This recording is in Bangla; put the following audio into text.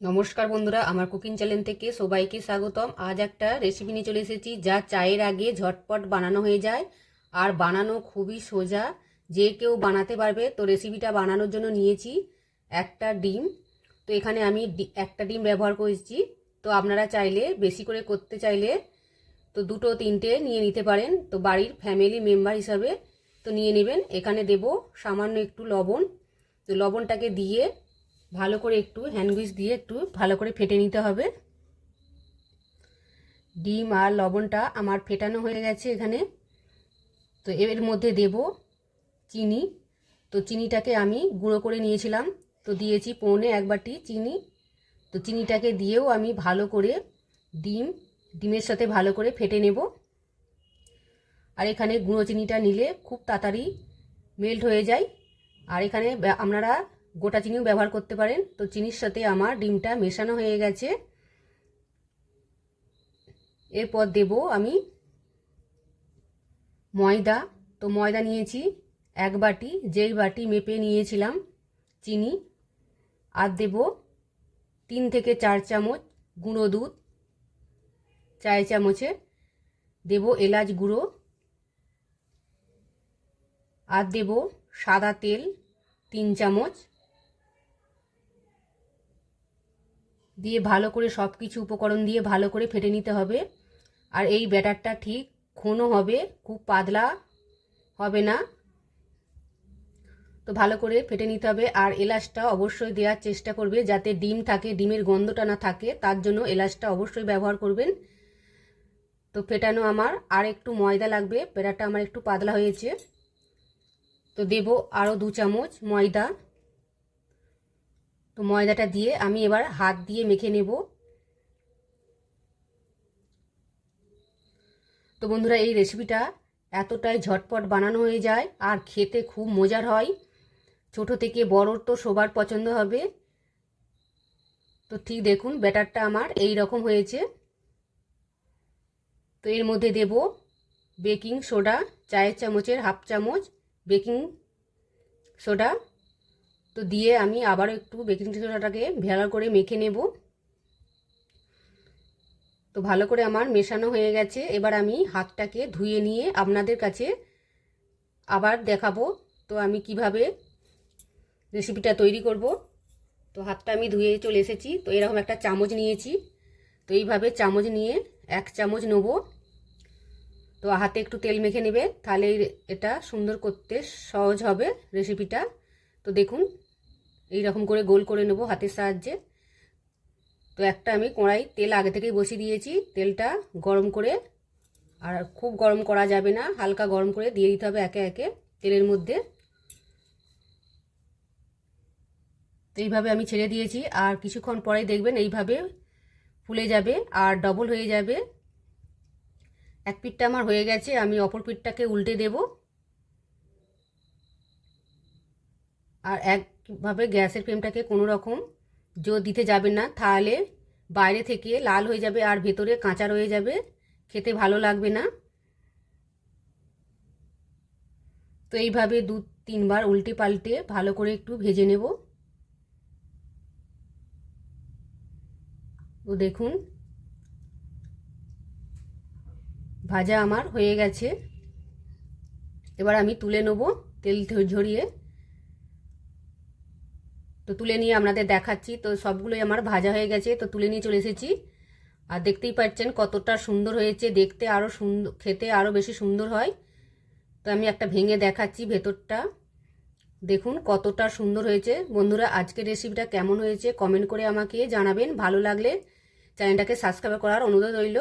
নমস্কার বন্ধুরা, আমার কুকিং চ্যানেল থেকে সবাইকে স্বাগতম। আজ একটা রেসিপি নিয়ে চলে এসেছি, যা চায়ের আগে ঝটপট বানানো হয়ে যায়। আর বানানো খুবই সোজা, যে কেউ বানাতে পারবে। তো রেসিপিটা বানানোর জন্য নিয়েছি একটা ডিম। তো এখানে আমি একটা ডিম ব্যবহার করেছি। তো আপনারা চাইলে, বেশি করে করতে চাইলে, তো দুটো তিনটে নিয়ে নিতে পারেন। তো বাড়ির ফ্যামিলি মেম্বার হিসাবে তো নিয়ে নেবেন। এখানে দেব সামান্য একটু লবণ। তো লবণটাকে দিয়ে ভালো করে একটু হ্যান্ডউইচ দিয়ে একটু ভালো করে ফেটে নিতে হবে। ডিম আর লবণটা আমার ফেটানো হয়ে গেছে এখানে। তো এর মধ্যে দেব চিনি। তো চিনিটাকে আমি গুঁড়ো করে নিয়েছিলাম। তো দিয়েছি পৌনে এক বাটি চিনি। তো চিনিটাকে দিয়েও আমি ভালো করে ডিম, ডিমের সাথে ভালো করে ফেটে নেব। আর এখানে গুঁড়ো চিনিটা নিলে খুব তাড়াতাড়ি মেল্ট হয়ে যায়। আর এখানে আপনারা গোটা চিনিও ব্যবহার করতে পারেন। তো চিনির সাথে আমার ডিমটা মেশানো হয়ে গেছে। এরপর দেব আমি ময়দা। তো ময়দা নিয়েছি এক বাটি, যেই বাটি মেপে নিয়েছিলাম চিনি। আর দেব তিন থেকে চার চামচ গুঁড়ো দুধ চায় চামচে দেব এলাচ গুঁড়ো। আর দেব সাদা তেল, তিন চামচ দিয়ে ভালো করে সব কিছু উপকরণ দিয়ে ভালো করে ফেটে নিতে হবে। আর এই ব্যাটারটা ঠিক ঘন হবে, খুব পাতলা হবে না। তো ভালো করে ফেটে নিতে হবে আর এলাচটা অবশ্যই দেওয়ার চেষ্টা করবে যাতে ডিম থাকে, ডিমের গন্ধটা না থাকে, তার জন্য এলাচটা অবশ্যই ব্যবহার করবেন। তো ফেটানো আমার আর একটু ময়দা লাগবে পেটাটা আমার একটু পাতলা হয়েছে। তো দেব আরও দু চামচ ময়দা। তো ময়দাটা দিয়ে আমি এবার হাত দিয়ে মেখে নেব। তো বন্ধুরা, এই রেসিপিটা এতটাই ঝটপট বানানো হয়ে যায় আর খেতে খুব মজার হয়। ছোট থেকে বড়র তো সবার পছন্দ হবে। তো ঠিক দেখুন, ব্যাটারটা আমার এই রকম হয়েছে। তো এর মধ্যে দেব বেকিং সোডা, চায়ের চামচের হাফ চামচ বেকিং সোডা তো দিয়ে আমি আবারও একটু বেকিং সোডাটাকে ভালো করে মেখে নেব। তো ভালো করে আমার মেশানো হয়ে গেছে। এবার আমি হাতটাকে ধুয়ে নিয়ে আপনাদের কাছে আবার দেখাবো তো আমি কীভাবে রেসিপিটা তৈরি করব। তো হাতটা আমি ধুয়ে চলে এসেছি। তো এরকম একটা চামচ নিয়েছি। তো এইভাবে চামচ নিয়ে এক চামচ নেব। তো হাতে একটু তেল মেখে নেবে। তাহলে এটা সুন্দর করতে সহজ হবে রেসিপিটা তো দেখুন এই রকম করে গোল করে নেব হাতের সাহায্যে। তো একটা আমি কড়াই তেল আগে থেকেই বসিয়ে দিয়েছি। তেলটা গরম করে, আর খুব গরম করা যাবে না, হালকা গরম করে দিয়ে দিতে হবে একে একে তেলের মধ্যে। তো এইভাবে আমি ছেড়ে দিয়েছি, আর কিছুক্ষণ পরে দেখবেন এইভাবে ফুলে যাবে আর ডবল হয়ে যাবে। এক পিঠটা আমার হয়ে গেছে, আমি অপর পিঠটাকে উল্টে দেব। আর একভাবে গ্যাসের ফ্লেমটাকে কোনো রকম জোর দিতে যাবেন না, তাহলে বাইরে থেকে লাল হয়ে যাবে আর ভেতরে কাঁচা রয়ে যাবে। খেতে ভালো লাগবে না। তো এইভাবে দু তিনবার উল্টে পাল্টে ভালো করে একটু ভেজে নেব। ও দেখুন, ভাজা আমার হয়ে গেছে। এবার আমি তুলে নেব তেল ঝরিয়ে। তো তুলে নিয়ে আপনাদের দেখাচ্ছি। তো সবগুলোই আমার ভাজা হয়ে গেছে, তো তুলে নিয়ে চলে এসেছি। আর দেখতেই পাচ্ছেন কতটা সুন্দর হয়েছে, দেখতে আরও সুন্দর খেতে আরও বেশি সুন্দর হয়। তো আমি একটা ভেঙে দেখাচ্ছি ভেতরটা। দেখুন কতটা সুন্দর হয়েছে। বন্ধুরা, আজকের রেসিপিটা কেমন হয়েছে? কমেন্ট করে আমাকে জানাবেন। ভালো লাগলে চ্যানেলটাকে সাবস্ক্রাইব করার অনুরোধ রইল।